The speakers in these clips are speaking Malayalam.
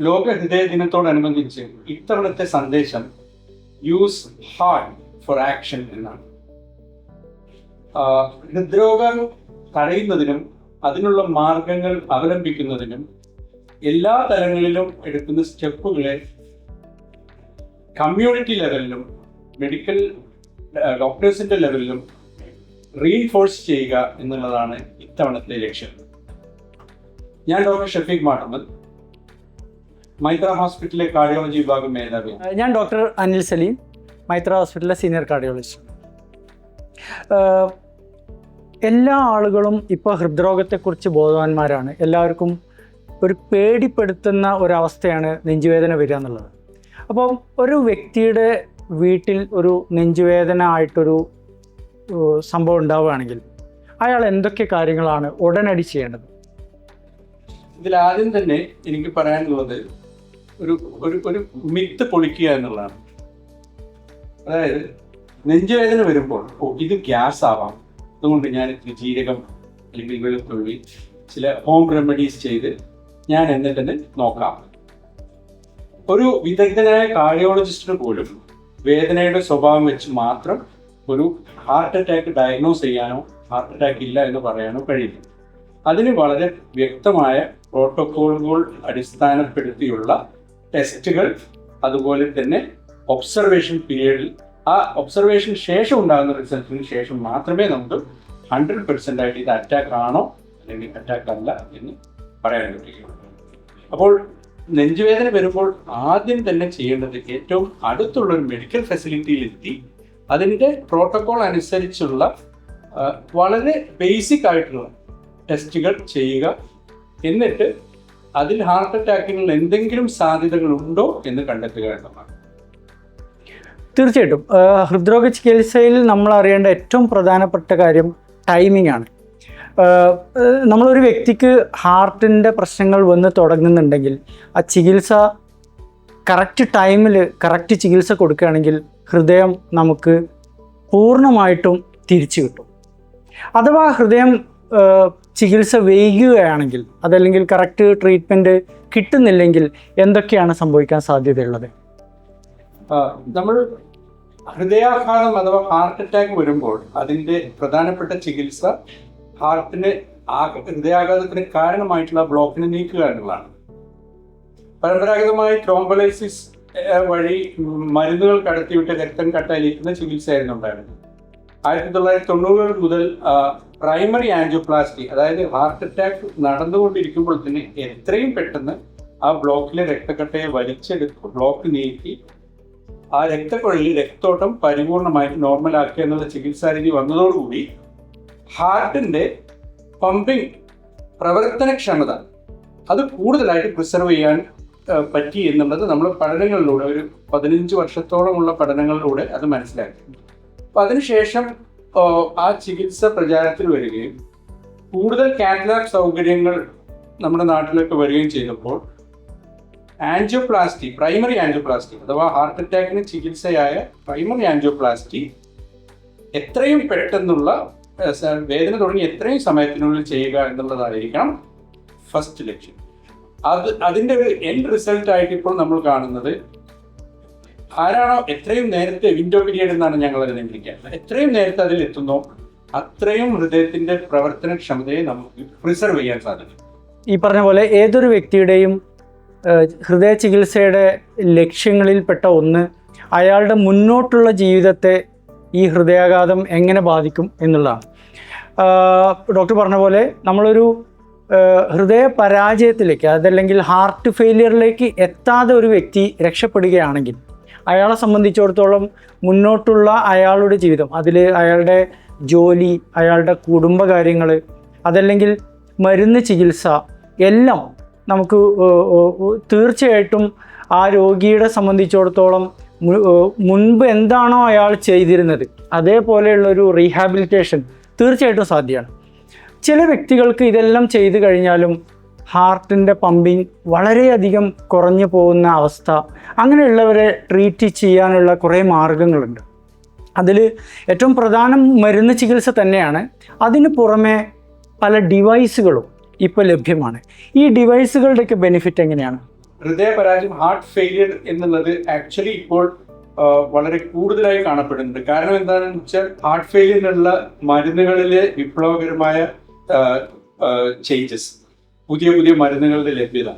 ലോക ഹൃദയ ദിനത്തോടനുബന്ധിച്ച് ഇത്തവണത്തെ സന്ദേശം യൂസ് ഹാർട്ട് ഫോർ ആക്ഷൻ എന്നാണ്. ഹൃദ്രോഗം തടയുന്നതിനും അതിനുള്ള മാർഗങ്ങൾ അവലംബിക്കുന്നതിനും എല്ലാ തലങ്ങളിലും എടുക്കുന്ന സ്റ്റെപ്പുകളെ കമ്മ്യൂണിറ്റി ലെവലിലും മെഡിക്കൽ ഡോക്ടേഴ്സിന്റെ ലെവലിലും റീഇൻഫോഴ്സ് ചെയ്യുക എന്നുള്ളതാണ് ഇത്തവണത്തെ ലക്ഷ്യം. ഞാൻ ഡോക്ടർ ഷഫീഖ് മാട്ടമ്മൽ മൈത്ര ഹോസ്പിറ്റലിലെ കാർഡിയോളജി വിഭാഗം മേധാവി ഞാൻ ഡോക്ടർ അനിൽ സലീം മൈത്ര ഹോസ്പിറ്റലിലെ സീനിയർ കാർഡിയോളജിസ്റ്റ് എല്ലാ ആളുകളും ഇപ്പോൾ ഹൃദ്രോഗത്തെക്കുറിച്ച് ബോധവാന്മാരാണ്. എല്ലാവർക്കും ഒരു പേടിപ്പെടുത്തുന്ന ഒരവസ്ഥയാണ് നെഞ്ചുവേദന വരിക എന്നുള്ളത്. അപ്പോൾ ഒരു വ്യക്തിയുടെ വീട്ടിൽ ഒരു നെഞ്ചുവേദന ആയിട്ടൊരു സംഭവം ഉണ്ടാവുകയാണെങ്കിൽ അയാൾ എന്തൊക്കെ കാര്യങ്ങളാണ് ഉടനടി ചെയ്യേണ്ടത്? ഇതിൽ ആദ്യം തന്നെ എനിക്ക് പറയാനുള്ളത് ഒരു ഒരു ഒരു മിത്ത് പൊളിക്കുക എന്നുള്ളതാണ്. അതായത് നെഞ്ചുവേദന വരുമ്പോൾ ഓ ഇത് ഗ്യാസ് ആവാം. അതുകൊണ്ട് ഞാൻ ജീരകം അല്ലെങ്കിൽ വെളുത്തുള്ളി ചില ഹോം റെമഡീസ് ചെയ്ത് ഞാൻ എന്നിട്ടന്നെ നോക്കാം. ഒരു വിദഗ്ധനായ കാർഡിയോളജിസ്റ്റിന് പോലും വേദനയുടെ സ്വഭാവം വെച്ച് മാത്രം ഒരു ഹാർട്ട് അറ്റാക്ക് ഡയഗ്നോസ് ചെയ്യാനോ ഹാർട്ട് അറ്റാക്ക് ഇല്ല എന്ന് പറയാനോ കഴിയില്ല. അതിന് വളരെ വ്യക്തമായ പ്രോട്ടോക്കോളുകൾ അടിസ്ഥാനപ്പെടുത്തിയുള്ള ടെസ്റ്റുകൾ അതുപോലെ തന്നെ ഒബ്സർവേഷൻ പീരീഡിൽ ആ ഒബ്സർവേഷൻ ശേഷം ഉണ്ടാകുന്ന റിസൾട്ടിന് ശേഷം മാത്രമേ നമുക്ക് ഹൺഡ്രഡ് പെർസെന്റ് ആയിട്ട് ഇത് അറ്റാക്ക് ആണോ അല്ലെങ്കിൽ അറ്റാക്ക് അല്ല എന്ന് പറയാൻ പറ്റുകയുള്ളൂ. അപ്പോൾ നെഞ്ചുവേദന വരുമ്പോൾ ആദ്യം തന്നെ ചെയ്യേണ്ടത് ഏറ്റവും അടുത്തുള്ള ഒരു മെഡിക്കൽ ഫെസിലിറ്റിയിലെത്തി അതിന്റെ പ്രോട്ടോകോൾ അനുസരിച്ചുള്ള വളരെ ബേസിക് ആയിട്ടുള്ള ടെസ്റ്റുകൾ ചെയ്യുക. എന്നിട്ട് അതിൽ ഹാർട്ട് അറ്റാക്കിനുള്ള എന്തെങ്കിലും സാധ്യതകൾ ഉണ്ടോ എന്ന് കണ്ടെത്തുക എന്നതാണ്. തീർച്ചയായിട്ടും. ഹൃദ്രോഗ ചികിത്സയിൽ നമ്മൾ അറിയേണ്ട ഏറ്റവും പ്രധാനപ്പെട്ട കാര്യം ടൈമിംഗ് ആണ്. നമ്മളൊരു വ്യക്തിക്ക് ഹാർട്ടിന്റെ പ്രശ്നങ്ങൾ വന്ന് തുടങ്ങുന്നുണ്ടെങ്കിൽ ആ ചികിത്സ കറക്റ്റ് ടൈമിൽ കറക്റ്റ് ചികിത്സ കൊടുക്കുകയാണെങ്കിൽ ഹൃദയം നമുക്ക് പൂർണമായിട്ടും തിരിച്ചു കിട്ടും. അഥവാ ഹൃദയം ചികിത്സ വൈകുകയാണെങ്കിൽ അതല്ലെങ്കിൽ കറക്റ്റ് ട്രീറ്റ്മെന്റ് കിട്ടുന്നില്ലെങ്കിൽ എന്തൊക്കെയാണ് സംഭവിക്കാൻ സാധ്യതയുള്ളത്? നമ്മൾ ഹൃദയാഘാതം അഥവാ ഹാർട്ട് അറ്റാക്ക് വരുമ്പോൾ അതിന്റെ പ്രധാനപ്പെട്ട ചികിത്സ ഹാർട്ടിന് ഹൃദയാഘാതത്തിന് കാരണമായിട്ടുള്ള ബ്ലോക്കിനെ നീക്കുക എന്നുള്ളതാണ്. പരമ്പരാഗതമായി ട്രോംബലൈസിസ് വഴി മരുന്നുകൾ കടത്തിവിട്ട് രക്തം കട്ടയിലിരിക്കുന്ന ചികിത്സയായിരുന്നു ഉണ്ടായിരുന്നത്. ആയിരത്തി തൊള്ളായിരത്തി തൊണ്ണൂറുകൾ മുതൽ പ്രൈമറി ആൻജിയോപ്ലാസ്റ്റി അതായത് ഹാർട്ട് അറ്റാക്ക് നടന്നുകൊണ്ടിരിക്കുമ്പോൾ തന്നെ എത്രയും പെട്ടെന്ന് ആ ബ്ലോക്കിലെ രക്തക്കട്ടയെ വലിച്ചെടുത്ത് ബ്ലോക്ക് നീക്കി ആ രക്തക്കുഴലിൽ രക്തോട്ടം പരിപൂർണമായിട്ട് നോർമലാക്കുക എന്നുള്ള ചികിത്സാരീതി വന്നതോടുകൂടി ഹാർട്ടിന്റെ പമ്പിങ് പ്രവർത്തനക്ഷമത അത് കൂടുതലായിട്ട് പ്രിസർവ് ചെയ്യാൻ പറ്റി എന്നുള്ളത് നമ്മൾ പഠനങ്ങളിലൂടെ ഒരു പതിനഞ്ച് വർഷത്തോളമുള്ള പഠനങ്ങളിലൂടെ അത് മനസ്സിലാക്കി. അപ്പൊ അതിനുശേഷം ആ, ചികിത്സ പ്രചാരത്തിൽ വരികയും കൂടുതൽ കാറ്റലാബ് സൗകര്യങ്ങൾ നമ്മുടെ നാട്ടിലൊക്കെ വരികയും ചെയ്തപ്പോൾ ആൻജിയോപ്ലാസ്റ്റി പ്രൈമറി ആൻജിയോപ്ലാസ്റ്റി അഥവാ ഹാർട്ട് അറ്റാക്കിന് ചികിത്സയായ പ്രൈമറി ആൻജിയോപ്ലാസ്റ്റി എത്രയും പെട്ടെന്നുള്ള വേദന തുടങ്ങി എത്രയും സമയത്തിനുള്ളിൽ ചെയ്യുക എന്നുള്ളതായിരിക്കണം ഫസ്റ്റ് ലക്ഷ്യം. അത് അതിന്റെ ഒരു എൻഡ് റിസൾട്ടായിട്ട് ഇപ്പോൾ നമ്മൾ കാണുന്നത് ആരാണോ എത്രയും നേരത്തെ വിൻഡോ പീരിയഡ് എന്നാണ് ഞങ്ങൾ അതിനെ എത്രയും നേരത്തെ അതിൽ എത്തുന്നോ അത്രയും ഹൃദയത്തിന്റെ പ്രവർത്തനക്ഷമതയെ നമുക്ക് പ്രിസർവ് ചെയ്യാൻ സാധിക്കും. ഈ പറഞ്ഞ പോലെ ഏതൊരു വ്യക്തിയുടെയും ഹൃദയ ചികിത്സയുടെ ലക്ഷ്യങ്ങളിൽപ്പെട്ട ഒന്ന് അയാളുടെ മുന്നോട്ടുള്ള ജീവിതത്തെ ഈ ഹൃദയാഘാതം എങ്ങനെ ബാധിക്കും എന്നുള്ളതാണ്. ഡോക്ടർ പറഞ്ഞ പോലെ നമ്മളൊരു ഹൃദയ പരാജയത്തിലേക്ക് അതല്ലെങ്കിൽ ഹാർട്ട് ഫെയിലിയറിലേക്ക് എത്താതെ ഒരു വ്യക്തി രക്ഷപ്പെടുകയാണെങ്കിൽ അയാളെ സംബന്ധിച്ചിടത്തോളം മുന്നോട്ടുള്ള അയാളുടെ ജീവിതം അതിൽ അയാളുടെ ജോലി അയാളുടെ കുടുംബകാര്യങ്ങൾ അതല്ലെങ്കിൽ മരുന്ന് ചികിത്സ എല്ലാം നമുക്ക് തീർച്ചയായിട്ടും ആ രോഗിയുടെ സംബന്ധിച്ചിടത്തോളം മുൻപ് എന്താണോ അയാൾ ചെയ്തിരുന്നത് അതേപോലെയുള്ളൊരു റീഹാബിലിറ്റേഷൻ തീർച്ചയായിട്ടും സാധ്യമാണ്. ചില വ്യക്തികൾക്ക് ഇതെല്ലാം ചെയ്തു കഴിഞ്ഞാലും ഹാർട്ടിന്റെ പമ്പിങ് വളരെയധികം കുറഞ്ഞു പോകുന്ന അവസ്ഥ. അങ്ങനെയുള്ളവരെ ട്രീറ്റ് ചെയ്യാനുള്ള കുറേ മാർഗങ്ങളുണ്ട്. അതിൽ ഏറ്റവും പ്രധാനം മരുന്ന് ചികിത്സ തന്നെയാണ്. അതിന് പുറമെ പല ഡിവൈസുകളും ഇപ്പോൾ ലഭ്യമാണ്. ഈ ഡിവൈസുകളുടെയൊക്കെ ബെനിഫിറ്റ് എങ്ങനെയാണ്? ഹൃദയപരാജയം ഹാർട്ട് ഫെയിലിയർ എന്നുള്ളത് ആക്ച്വലി ഇപ്പോൾ വളരെ കൂടുതലായി കാണപ്പെടുന്നുണ്ട്. കാരണം എന്താണെന്ന് വെച്ചാൽ ഹാർട്ട് ഫെയിലിയറിനുള്ള മരുന്നുകളിലെ വിപ്ലവകരമായ ചേഞ്ചസ്. പുതിയ പുതിയ മരുന്നുകളുടെ ലഭ്യത.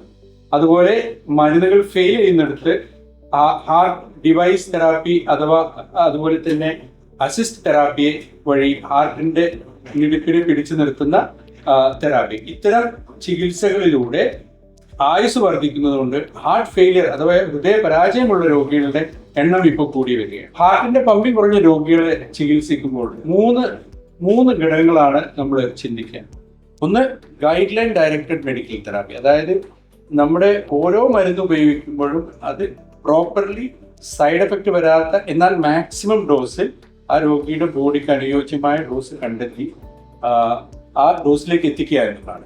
അതുപോലെ മരുന്നുകൾ ഫെയിൽ ചെയ്യുന്നിടത്ത് ഹാർട്ട് ഡിവൈസ് തെറാപ്പി അഥവാ അതുപോലെ തന്നെ അസിസ്റ്റ് തെറാപ്പി വഴി ഹാർട്ടിന്റെ ഇടുക്കിടെ പിടിച്ചു നിർത്തുന്ന തെറാപ്പി ഇത്തരം ചികിത്സകളിലൂടെ ആയുസ് വർദ്ധിക്കുന്നതുകൊണ്ട് ഹാർട്ട് ഫെയിലിയർ അഥവാ ഹൃദയ പരാജയമുള്ള രോഗികളുടെ എണ്ണം ഇപ്പോൾ കൂടി വരികയാണ്. ഹാർട്ടിന്റെ പമ്പിങ് കുറഞ്ഞ രോഗികളെ ചികിത്സിക്കുമ്പോൾ മൂന്ന് മൂന്ന് ഘടകങ്ങളാണ് നമ്മൾ ചിന്തിക്കുക. ഒന്ന് guideline directed medical therapy അതായത് നമ്മുടെ ഓരോ മരുന്ന് ഉപയോഗിക്കുമ്പോഴും അത് പ്രോപ്പർലി സൈഡ് എഫക്റ്റ് വരാത്ത എന്നാൽ മാക്സിമം ഡോസ് ആ രോഗിയുടെ ബോഡിക്ക് അനുയോജ്യമായ ഡോസ് കണ്ടെത്തി ആ, ഡോസിലേക്ക് എത്തിക്കുക എന്നതാണ്.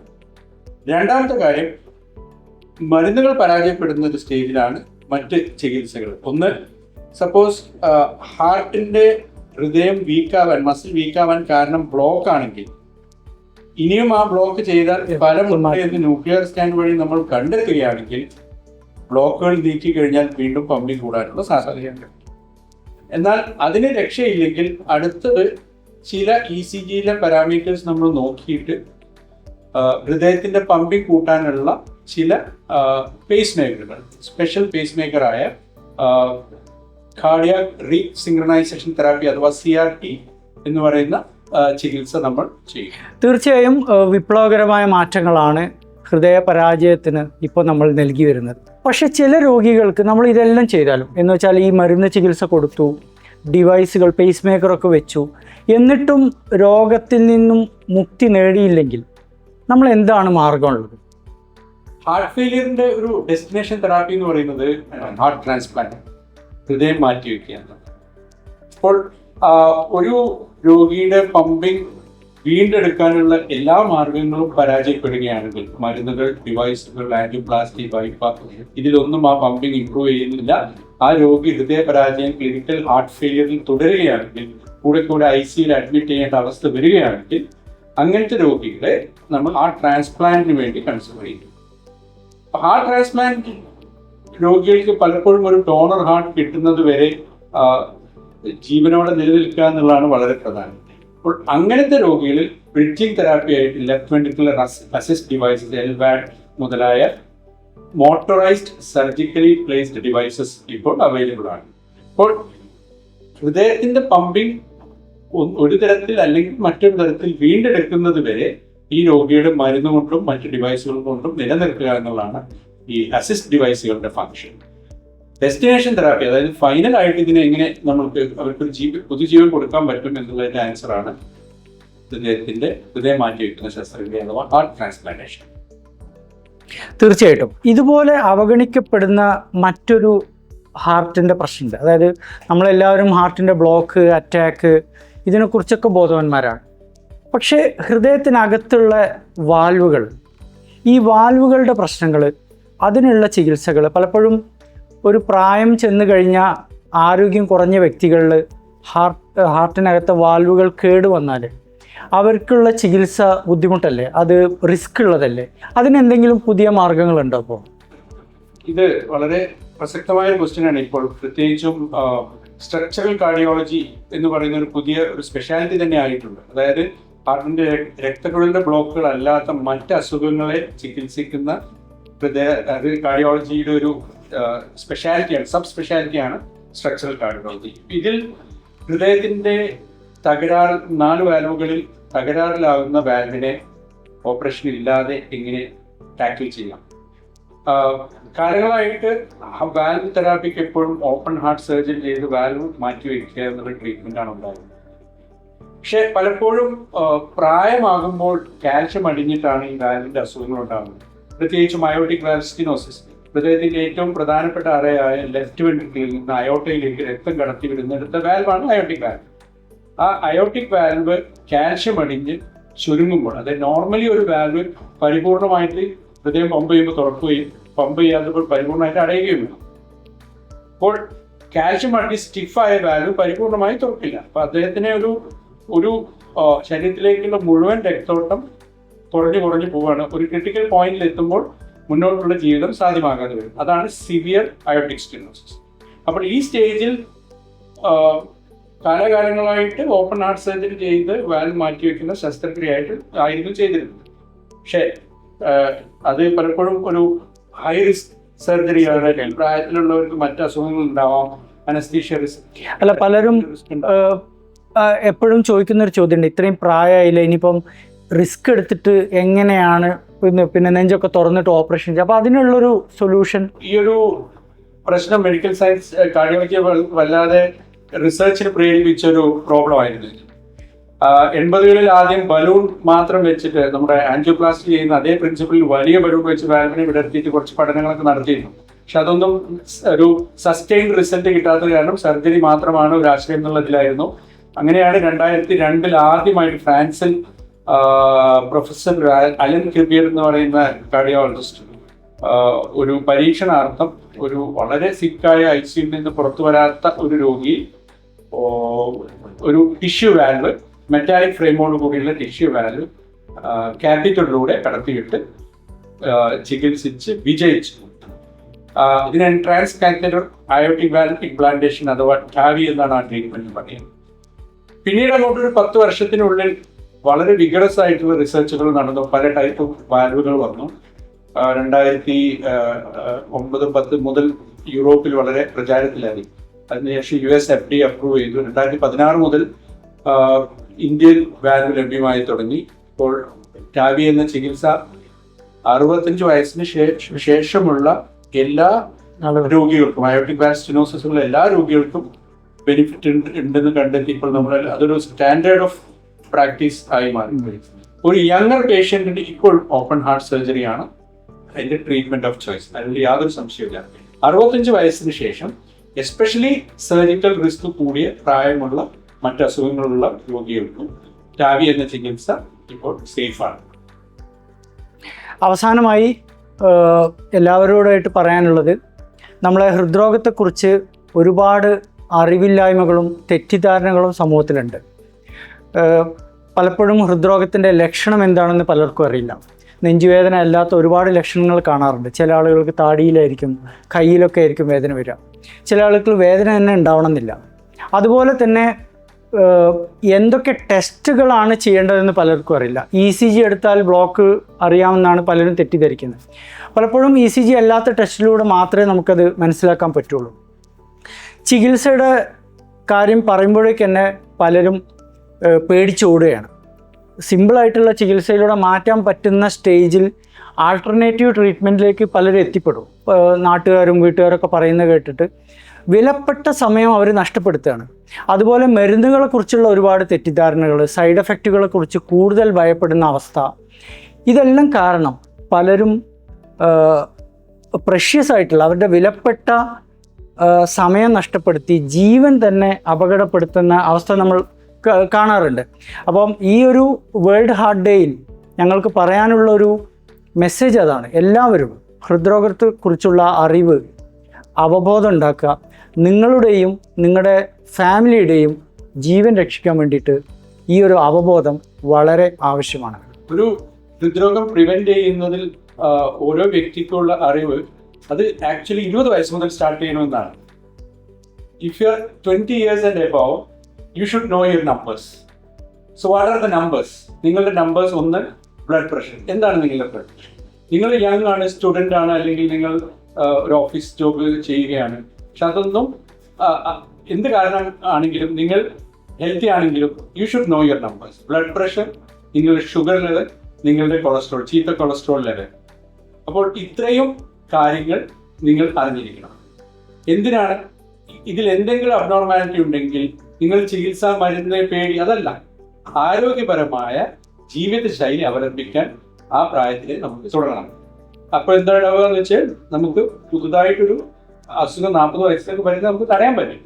രണ്ടാമത്തെ കാര്യം മരുന്നുകൾ പരാജയപ്പെടുന്ന ഒരു സ്റ്റേജിലാണ് മറ്റ് ചികിത്സകൾ. ഒന്ന് സപ്പോസ് ഹാർട്ടിന്റെ ഹൃദയം വീക്കാവാൻ മസിൽ വീക്കാവാൻ കാരണം ബ്ലോക്ക് ആണെങ്കിൽ ഇനിയും ആ ബ്ലോക്ക് ചെയ്താൽ ഫലം എന്ന് ന്യൂക്ലിയർ സ്റ്റാൻഡ് വഴി നമ്മൾ കണ്ടെത്തുകയാണെങ്കിൽ ബ്ലോക്കുകൾ നീക്കി കഴിഞ്ഞാൽ വീണ്ടും പമ്പിൽ കൂടാനുള്ള സാധ്യതയുണ്ട് എന്നാൽ അതിന് രക്ഷയില്ലെങ്കിൽ അടുത്തത് ചില ഇ സി ജിയിലെ പാരാമീറ്റേഴ്സ് നമ്മൾ നോക്കിയിട്ട് ഹൃദയത്തിന്റെ പമ്പി കൂട്ടാനുള്ള ചില പേസ് മേക്കറുകൾ സ്പെഷ്യൽ പേസ് മേക്കറായ കാർഡിയ റീ സിംഗ്രണൈസേഷൻ തെറാപ്പി അഥവാ സി ആർ ടി എന്ന് പറയുന്ന ചികിത്സ നമ്മൾ ചെയ്യും. തീർച്ചയായും വിപ്ലവകരമായ മാറ്റങ്ങളാണ് ഹൃദയ പരാജയത്തിന് ഇപ്പോൾ നമ്മൾ നൽകി വരുന്നത്. പക്ഷെ ചില രോഗികൾക്ക് നമ്മൾ ഇതെല്ലാം ചെയ്താലും എന്ന് വെച്ചാൽ ഈ മരുന്ന് ചികിത്സ കൊടുത്തു ഡിവൈസുകൾ പേസ് മേക്കറൊക്കെ വെച്ചു എന്നിട്ടും രോഗത്തിൽ നിന്നും മുക്തി നേടിയില്ലെങ്കിൽ നമ്മൾ എന്താണ് മാർഗമുള്ളത് ഹാർട്ട് ഫെയിലിയറിന്റെ ഒരു ഡെസ്റ്റിനേഷൻ തെറാപ്പി എന്ന് പറയുന്നത് ഹാർട്ട് ട്രാൻസ്പ്ലാന്റ് ഹൃദയം മാറ്റിവെക്കുകയാണ് അപ്പോൾ ഒരു രോഗിയുടെ പമ്പിംഗ് വീണ്ടെടുക്കാനുള്ള എല്ലാ മാർഗങ്ങളും പരാജയപ്പെടുകയാണെങ്കിൽ മരുന്നുകൾ ഡിവൈസുകൾ ആന്റിപ്ലാസ്റ്റി വൈപ്പ് ഇതിലൊന്നും ആ പമ്പിംഗ് ഇംപ്രൂവ് ചെയ്യുന്നില്ല. ആ രോഗി ഹൃദയ പരാജയം ക്ലിനിക്കൽ ഹാർട്ട് ഫെയിലിയറിൽ തുടരുകയാണെങ്കിൽ കൂടെ കൂടെ ഐ സിയിൽ അഡ്മിറ്റ് ചെയ്യേണ്ട അവസ്ഥ വരികയാണെങ്കിൽ അങ്ങനത്തെ രോഗികളെ നമ്മൾ ആ ട്രാൻസ്പ്ലാന്റിന് വേണ്ടി കൺസിഡർ ചെയ്യും. ഹാർട്ട് ട്രാൻസ്പ്ലാന്റ് രോഗികൾക്ക് പലപ്പോഴും ഒരു ഡോണർ ഹാർട്ട് കിട്ടുന്നത് വരെ ജീവനോടെ നിലനിൽക്കുക എന്നുള്ളതാണ് വളരെ പ്രധാനം. അപ്പോൾ അങ്ങനത്തെ രോഗികളിൽ ബ്രിഡ്ജിങ് തെറാപ്പി ആയിട്ട് left ventricular assist devices LVAD മുതലായ മോട്ടോറൈസ്ഡ് സർജിക്കലി പ്ലേസ്ഡ് ഡിവൈസസ് ഇപ്പോൾ അവൈലബിൾ ആണ്. അപ്പോൾ ഹൃദയത്തിന്റെ പമ്പിംഗ് ഒരു തരത്തിൽ അല്ലെങ്കിൽ മറ്റൊരു തരത്തിൽ വീണ്ടെടുക്കുന്നത് വരെ ഈ രോഗിയുടെ മരുന്ന് കൊണ്ടും മറ്റ് ഡിവൈസുകൾ കൊണ്ടും നിലനിർത്തുക എന്നുള്ളതാണ് ഈ അസിസ്റ്റ് ഡിവൈസുകളുടെ ഫംഗ്ഷൻ ഡെസ്റ്റിനേഷൻ തെറാപ്പി അതായത് ഫൈനൽ ആയിട്ട് ഇതിനെ എങ്ങനെ നമുക്ക് അവർക്കൊരു ജീവൻ പുതുജീവൻ കൊടുക്കാൻ പറ്റും എന്നുള്ളതിന്റെ ആൻസർ ആണ് ഹൃദയത്തിന്റെ ഹൃദയം മാറ്റി വയ്ക്കുന്ന ശസ്ത്രക്രിയ അഥവാ ഹാർട്ട് ട്രാൻസ്പ്ലാന്റേഷൻ തീർച്ചയായിട്ടും. ഇതുപോലെ അവഗണിക്കപ്പെടുന്ന മറ്റൊരു ഹാർട്ടിന്റെ പ്രശ്നമുണ്ട്. അതായത് നമ്മളെല്ലാവരും ഹാർട്ടിന്റെ ബ്ലോക്ക് അറ്റാക്ക് ഇതിനെക്കുറിച്ചൊക്കെ ബോധവാന്മാരാണ്. പക്ഷേ ഹൃദയത്തിനകത്തുള്ള വാൽവുകൾ ഈ വാൽവുകളുടെ പ്രശ്നങ്ങൾ അതിനുള്ള ചികിത്സകൾ പലപ്പോഴും ഒരു പ്രായം ചെന്ന് കഴിഞ്ഞ ആരോഗ്യം കുറഞ്ഞ വ്യക്തികളിൽ ഹാർട്ട് ഹാർട്ടിനകത്തെ വാൽവുകൾ കേടുവന്നാൽ അവർക്കുള്ള ചികിത്സ ബുദ്ധിമുട്ടല്ലേ? അത് റിസ്ക് ഉള്ളതല്ലേ അതിനെന്തെങ്കിലും പുതിയ മാർഗങ്ങളുണ്ടോ അപ്പോൾ ഇത് വളരെ പ്രസക്തമായ ക്വസ്റ്റ്യൻ ആണ് ഇപ്പോൾ. പ്രത്യേകിച്ചും സ്ട്രക്ചറൽ കാർഡിയോളജി എന്ന് പറയുന്ന ഒരു പുതിയ ഒരു സ്പെഷ്യാലിറ്റി തന്നെ ആയിട്ടുണ്ട്. അതായത് ഹാർട്ടിന്റെ രക്തക്കുഴലിന്റെ ബ്ലോക്കുകൾ അല്ലാത്ത മറ്റ് അസുഖങ്ങളെ ചികിത്സിക്കുന്ന ഹൃദയ കാർഡിയോളജിയുടെ ഒരു സ്പെഷ്യാലിറ്റിയാണ് സബ് സ്പെഷ്യാലിറ്റിയാണ് സ്ട്രക്ചറൽ കാർഡിയോളജി ഇതിൽ ഹൃദയത്തിന്റെ തകരാർ നാല് വാൽവുകളിൽ തകരാറിലാകുന്ന വാൽവിനെ ഓപ്പറേഷൻ ഇല്ലാതെ എങ്ങനെ ടാക്കിൾ ചെയ്യാം? കാലങ്ങളായിട്ട് വാൽവ് തെറാപ്പിക്ക് എപ്പോഴും ഓപ്പൺ ഹാർട്ട് സർജറി ചെയ്ത് വാൽവ് മാറ്റി വയ്ക്കുക എന്നുള്ള ആണ് ഉണ്ടാകുന്നത് പക്ഷെ പലപ്പോഴും പ്രായമാകുമ്പോൾ കാൽഷ്യം അടിഞ്ഞിട്ടാണ് ഈ വാൽവിന്റെ അസുഖങ്ങൾ ഉണ്ടാകുന്നത് പ്രത്യേകിച്ച് മയോട്ടിക് വാൽവ് സ്റ്റിനോസിസ് ഹൃദയത്തിന്റെ ഏറ്റവും പ്രധാനപ്പെട്ട അറയായ ലെഫ്റ്റ് വെൻട്രിക്കിളിൽ നിന്ന് അയോട്ടയിലേക്ക് രക്തം കടത്തി വിടുന്നിടത്ത വാൽവാണ് അയോട്ടിക് വാൽവ് ആ അയോട്ടിക് വാൽവ് കാൽഷ്യം അടിഞ്ഞ് ചുരുങ്ങുമ്പോൾ അതായത് നോർമലി ഒരു വാൽവ് പരിപൂർണമായിട്ട് ഹൃദയം പമ്പ് ചെയ്യുമ്പോൾ തുറക്കുകയും പമ്പ് ചെയ്യാത്തപ്പോൾ പരിപൂർണമായിട്ട് അടയുകയും വേണം. അപ്പോൾ കാൽഷ്യം അടി സ്റ്റിഫായ വാൽവ് പരിപൂർണമായി തുറക്കില്ല. അപ്പൊ അദ്ദേഹത്തിന് ഒരു ഒരു ശരീരത്തിലേക്കുള്ള മുഴുവൻ രക്തോട്ടം കുറഞ്ഞു കുറഞ്ഞു പോവാണ് ഒരു ക്രിട്ടിക്കൽ പോയിന്റിൽ എത്തുമ്പോൾ മുന്നോട്ടുള്ള ജീവിതം സാധ്യമാകാതെ വരും. അതാണ് സിവിയർ അയോട്ടിക് സ്റ്റിനോസിസ് അപ്പോൾ ഈ സ്റ്റേജിൽ കാലകാലങ്ങളായിട്ട് ഓപ്പൺ ഹാർട്ട് സർജറി ചെയ്ത് വാൽ മാറ്റി വെക്കുന്ന ശസ്ത്രക്രിയയായിട്ട് ആയിരുന്നു ചെയ്തിരുന്നത്. പക്ഷേ അത് പലപ്പോഴും ഒരു ഹൈ റിസ്ക് സർജറിയാണ് പ്രായത്തിലുള്ളവർക്ക് മറ്റ് അസുഖങ്ങൾ ഉണ്ടാവാം. അനസ്തീഷ്യ റിസ്ക് അല്ല പലരും എപ്പോഴും ചോദിക്കുന്ന ഒരു ചോദ്യമുണ്ട്. ഇത്രയും പ്രായമായില്ല? ഇനിയിപ്പം റിസ്ക് എടുത്തിട്ട് എങ്ങനെയാണ് പിന്നെ പിന്നെ നെഞ്ചൊക്കെ തുറന്നിട്ട് ഓപ്പറേഷൻ ചെയ്യും. അപ്പോൾ അതിനുള്ളൊരു സൊല്യൂഷൻ ഈ ഒരു പ്രശ്നം മെഡിക്കൽ സയൻസ് കാർഡിയോളജി വല്ലാതെ റിസർച്ചിന് പ്രേരിപ്പിച്ച ഒരു പ്രോബ്ലം ആയിരുന്നു. എൺപതുകളിൽ ആദ്യം ബലൂൺ മാത്രം വെച്ചിട്ട് നമ്മുടെ ആൻജിയോപ്ലാസ്റ്റി ചെയ്യുന്ന അതേ പ്രിൻസിപ്പിളിൽ വലിയ ബലൂൺ വെച്ച് വാൽവിനെ വിടർത്തിയിട്ട് കുറച്ച് പഠനങ്ങളൊക്കെ നടത്തിയിരുന്നു. പക്ഷെ അതൊന്നും ഒരു സസ്റ്റൈൻഡ് റിസൾട്ട് കിട്ടാത്തത് കാരണം സർജറി മാത്രമാണ് ഒരു ആശ്രയം എന്നുള്ളതിലായിരുന്നു. അങ്ങനെയാണ് രണ്ടായിരത്തി രണ്ടിൽ ആദ്യമായിട്ട് ഫ്രാൻസിൽ പ്രൊഫസർ അലൻ കിബിയർ എന്ന് പറയുന്ന കാർഡിയോളജിസ്റ്റ് ഒരു പരീക്ഷണാർത്ഥം ഒരു വളരെ സിക്കായ ഐ സിയിൽ നിന്ന് പുറത്തു വരാത്ത ഒരു രോഗി ഒരു ടിഷ്യൂ വാൽവ് മെറ്റാലിക് ഫ്രെയിമോട് കൂടിയുള്ള ടിഷ്യൂ വാൽവ് ക്യാപിറ്റലിലൂടെ കടത്തിയിട്ട് ചികിത്സിച്ച് വിജയിച്ചു. ഇതിനാണ് ഇതിനെ transcatheter aortic valve implantation അഥവാ ടാവി എന്നാണ് ആ ട്രീറ്റ്മെന്റ് പറയുന്നത്. പിന്നീട് അങ്ങോട്ട് ഒരു പത്ത് വർഷത്തിനുള്ളിൽ വളരെ വിഗറസ് ആയിട്ടുള്ള റിസർച്ചുകൾ നടന്നു. പല ടൈപ്പ് വാൽവുകൾ വന്നു. രണ്ടായിരത്തി ഒമ്പത് പത്ത് മുതൽ യൂറോപ്പിൽ വളരെ പ്രചാരത്തിലായി. അതിനുശേഷം U S F D approve ചെയ്തു. രണ്ടായിരത്തി പതിനാറ് മുതൽ ഇന്ത്യയിൽ വാൽവ് ലഭ്യമായി തുടങ്ങി. ഇപ്പോൾ ടാവി എന്ന ചികിത്സ അറുപത്തഞ്ച് വയസ്സിന് ശേഷമുള്ള എല്ലാ രോഗികൾക്കും അയോട്ടിക് വാസ്റ്റിനോസിസ് ഉള്ള എല്ലാ രോഗികൾക്കും ബെനിഫിറ്റ് ഉണ്ടെന്ന് കണ്ടെത്തി. ഇപ്പോൾ നമ്മൾ അതൊരു സ്റ്റാൻഡേർഡ് ഓഫ് പ്രാക്ടീസ് ആയി മാറി. ഒരു യങ്ങർ പേഷ്യന്റിന് ഇപ്പോൾ ഓപ്പൺ ഹാർട്ട് സർജറി ആണ്. അതിന്റെ ട്രീറ്റ്മെന്റ് ഓഫ് ചോയ്സ് അതിൽ യാതൊരു സംശയമില്ല അറുപത്തഞ്ച് വയസ്സിന് ശേഷം എസ്പെഷ്യലി സർജിക്കൽ റിസ്ക് കൂടിയ പ്രായമുള്ള മറ്റ് അസുഖങ്ങളുള്ള രോഗികൾക്കും ടാവി എന്ന ചികിത്സ ഇപ്പോൾ സേഫാണ് അവസാനമായി എല്ലാവരോടായിട്ട് പറയാനുള്ളത് നമ്മളെ ഹൃദ്രോഗത്തെക്കുറിച്ച് ഒരുപാട് അറിവില്ലായ്മകളും തെറ്റിദ്ധാരണകളും സമൂഹത്തിലുണ്ട്. പലപ്പോഴും ഹൃദ്രോഗത്തിന്റെ ലക്ഷണം എന്താണെന്ന് പലർക്കും അറിയില്ല. നെഞ്ചുവേദന അല്ലാത്ത ഒരുപാട് ലക്ഷണങ്ങൾ കാണാറുണ്ട്. ചില ആളുകൾക്ക് താടിയിലായിരിക്കും കയ്യിലൊക്കെ ആയിരിക്കും വേദന വരിക. ചില ആളുകൾക്ക് വേദന തന്നെ ഉണ്ടാവണമെന്നില്ല. അതുപോലെ തന്നെ എന്തൊക്കെ ടെസ്റ്റുകളാണ് ചെയ്യേണ്ടതെന്ന് പലർക്കും അറിയില്ല. ഇ സി ജി എടുത്താൽ ബ്ലോക്ക് അറിയാമെന്നാണ് പലരും തെറ്റിദ്ധരിക്കുന്നത്. പലപ്പോഴും ഇ സി ജി അല്ലാത്ത ടെസ്റ്റിലൂടെ മാത്രമേ നമുക്കത് മനസ്സിലാക്കാൻ പറ്റുള്ളൂ. ചികിത്സയുടെ കാര്യം പറയുമ്പോഴേക്കന്നെ പലരും പേടിച്ചോടുകയാണ്. സിമ്പിളായിട്ടുള്ള ചികിത്സയിലൂടെ മാറ്റാൻ പറ്റുന്ന സ്റ്റേജിൽ ആൾട്ടർനേറ്റീവ് ട്രീറ്റ്മെന്റിലേക്ക് പലരും എത്തിപ്പെടും. നാട്ടുകാരും വീട്ടുകാരൊക്കെ പറയുന്നത് കേട്ടിട്ട് വിലപ്പെട്ട സമയം അവർ നഷ്ടപ്പെടുത്തുകയാണ്. അതുപോലെ മരുന്നുകളെക്കുറിച്ചുള്ള ഒരുപാട് തെറ്റിദ്ധാരണകൾ സൈഡ് എഫക്റ്റുകളെക്കുറിച്ച് കൂടുതൽ ഭയപ്പെടുന്ന അവസ്ഥ. ഇതെല്ലാം കാരണം പലരും പ്രഷ്യസ് ആയിട്ടുള്ള അവരുടെ വിലപ്പെട്ട സമയം നഷ്ടപ്പെടുത്തി ജീവൻ തന്നെ അപകടപ്പെടുത്തുന്ന അവസ്ഥ നമ്മൾ കാണാറുണ്ട്. അപ്പം ഈ ഒരു വേൾഡ് ഹാർട്ട് ഡേയിൽ ഞങ്ങൾക്ക് പറയാനുള്ള ഒരു മെസ്സേജ് അതാണ്. എല്ലാവരും ഹൃദ്രോഗത്തെക്കുറിച്ചുള്ള അറിവ് അവബോധം ഉണ്ടാക്കുക. നിങ്ങളുടെയും നിങ്ങളുടെ ഫാമിലിയുടെയും ജീവൻ രക്ഷിക്കാൻ വേണ്ടിയിട്ട് ഈ ഒരു അവബോധം വളരെ ആവശ്യമാണ്. ഒരു ഹൃദ്രോഗം പ്രിവെന്റ് ചെയ്യുന്നതിൽ ഓരോ വ്യക്തിക്കുള്ള അറിവ് അത് ആക്ച്വലി ഇരുപത് വയസ്സ് മുതൽ സ്റ്റാർട്ട് ചെയ്യണമെന്നാണ്. If you are twenty years and above you should know your numbers so what are the numbers നിങ്ങളുടെ നമ്പേഴ്സ് ഒന്ന് ബ്ലഡ് പ്രഷർ എന്താണ് നിങ്ങളുടെ ബ്ലഡ് പ്രഷർ നിങ്ങൾ യങ് ആണ് സ്റ്റുഡന്റ് ആണ് അല്ലെങ്കിൽ നിങ്ങൾ ഒരു ഓഫീസ് ജോബ് ചെയ്യുകയാണ്. പക്ഷെ അതൊന്നും എന്ത് കാരണം ആണെങ്കിലും നിങ്ങൾ ഹെൽത്തി ആണെങ്കിലും you should know your numbers blood pressure നിങ്ങളുടെ ഷുഗർ ലെവൽ നിങ്ങളുടെ കൊളസ്ട്രോൾ ചീത്ത കൊളസ്ട്രോൾ ലെവൽ അപ്പോൾ ഇത്രയും കാര്യങ്ങൾ നിങ്ങൾ അറിഞ്ഞിരിക്കണം. എന്തിനാണ്? ഇതിൽ എന്തെങ്കിലും അബ്നോർമാലിറ്റി ഉണ്ടെങ്കിൽ നിങ്ങൾ ചികിത്സാ മരുന്ന് പേടി അതല്ല. ആരോഗ്യപരമായ ജീവിതശൈലി അവലംബിക്കാൻ ആ പ്രായത്തിൽ നമുക്ക് തുടരണം അപ്പോൾ എന്താ ഉണ്ടാവുക എന്ന് വെച്ചാൽ നമുക്ക് പുതുതായിട്ടൊരു അസുഖം നാൽപ്പത് വയസ്സിലേക്ക് വരുന്നത് നമുക്ക് തടയാൻ പറ്റും.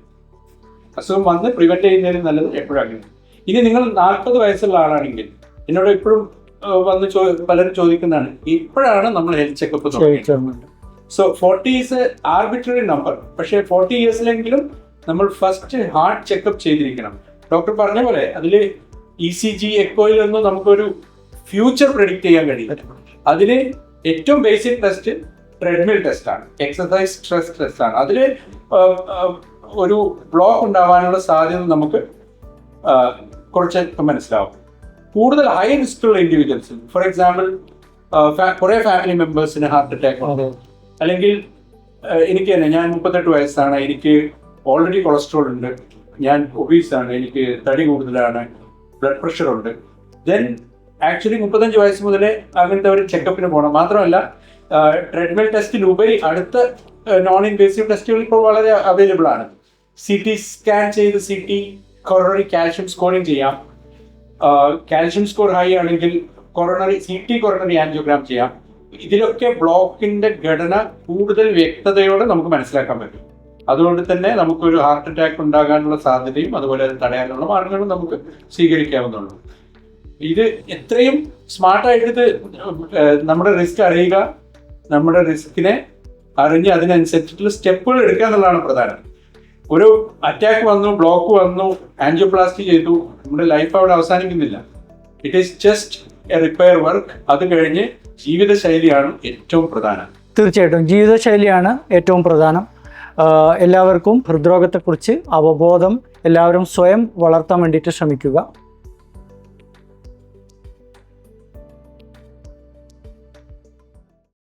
അസുഖം വന്ന് പ്രിവെന്റ് ചെയ്യുന്നതിന് നല്ലത് എപ്പോഴാണ് ഇനി നിങ്ങൾ നാൽപ്പത് വയസ്സുള്ള ആളാണെങ്കിൽ എന്നോട് എപ്പോഴും വന്ന് ചോ പലരും ചോദിക്കുന്നതാണ് ഇപ്പോഴാണ് നമ്മൾ ഹെൽത്ത് ചെക്കപ്പ് തുടങ്ങിയത്. So forty is arbitrary number പക്ഷേ ഫോർട്ടി ഇയേഴ്സിലെങ്കിലും നമ്മൾ ഫസ്റ്റ് ഹാർട്ട് ചെക്കപ്പ് ചെയ്തിരിക്കണം. ഡോക്ടർ പറഞ്ഞ പോലെ അതിൽ ഇ സി ജി എക്കോയിലൊന്നും നമുക്കൊരു ഫ്യൂച്ചർ പ്രെഡിക്റ്റ് ചെയ്യാൻ കഴിയില്ല അതിൽ ഏറ്റവും ബേസിക് ടെസ്റ്റ് ട്രെഡ്മിൽ ടെസ്റ്റ് ആണ്. എക്സസൈസ് സ്ട്രെസ് ടെസ്റ്റ് ആണ്. അതിൽ ഒരു ബ്ലോക്ക് ഉണ്ടാവാനുള്ള സാധ്യത നമുക്ക് കുറച്ച് മനസ്സിലാവും. കൂടുതൽ ഹൈ റിസ്ക് ഉള്ള ഇൻഡിവിജ്വൽസ് ഫോർ എക്സാമ്പിൾ കുറേ ഫാമിലി മെമ്പേഴ്സിന് ഹാർട്ട് അറ്റാക്ക് ഉണ്ട്. അല്ലെങ്കിൽ എനിക്ക് തന്നെ ഞാൻ മുപ്പത്തെട്ട് വയസ്സാണ്. എനിക്ക് ഓൾറെഡി കൊളസ്ട്രോൾ ഉണ്ട്. ഞാൻ ഒബീസാണ് എനിക്ക് തടി കൂടുതലാണ് ബ്ലഡ് പ്രഷർ ഉണ്ട്. ദെൻ ആക്ച്വലി മുപ്പത്തഞ്ച് വയസ്സ് മുതലേ അങ്ങനത്തെ ഒരു ചെക്കപ്പിന് പോകണം മാത്രമല്ല ട്രെഡ്മിൽ ടെസ്റ്റിലുപരി അടുത്ത നോൺ ഇൻവേസീവ് ടെസ്റ്റുകൾ ഇപ്പോൾ വളരെ അവൈലബിൾ ആണ്. സി ടി സ്കാൻ ചെയ്ത് C T coronary calcium scoring ചെയ്യാം. കാൽഷ്യം സ്കോർ ഹൈ ആണെങ്കിൽ coronary C T coronary angiogram ചെയ്യാം. ഇതിലൊക്കെ ബ്ലോക്കിന്റെ ഘടന കൂടുതൽ വ്യക്തതയോടെ നമുക്ക് മനസ്സിലാക്കാൻ പറ്റും. അതുകൊണ്ട് തന്നെ നമുക്കൊരു ഹാർട്ട് അറ്റാക്ക് ഉണ്ടാകാനുള്ള സാധ്യതയും അതുപോലെ അത് തടയാനുള്ള മാർഗങ്ങളും നമുക്ക് സ്വീകരിക്കാവുന്നുള്ളൂ ഇത് എത്രയും സ്മാർട്ടായിട്ട് നമ്മുടെ റിസ്ക് അറിയുക നമ്മുടെ റിസ്കിനെ അറിഞ്ഞ് അതിനനുസരിച്ചിട്ടുള്ള സ്റ്റെപ്പുകൾ എടുക്കുക എന്നുള്ളതാണ് പ്രധാനം. ഒരു അറ്റാക്ക് വന്നു ബ്ലോക്ക് വന്നു ആൻജിയോപ്ലാസ്റ്റി ചെയ്തു നമ്മുടെ ലൈഫ് അവിടെ അവസാനിക്കുന്നില്ല. It is just a repair work അത് കഴിഞ്ഞ് ജീവിതശൈലിയാണ് ഏറ്റവും പ്രധാനം. തീർച്ചയായിട്ടും. ജീവിതശൈലിയാണ് ഏറ്റവും പ്രധാനം. എല്ലാവർക്കും ഹൃദ്രോഗത്തെക്കുറിച്ച് അവബോധം എല്ലാവരും സ്വയം വളർത്താൻ വേണ്ടിയിട്ട് ശ്രമിക്കുക.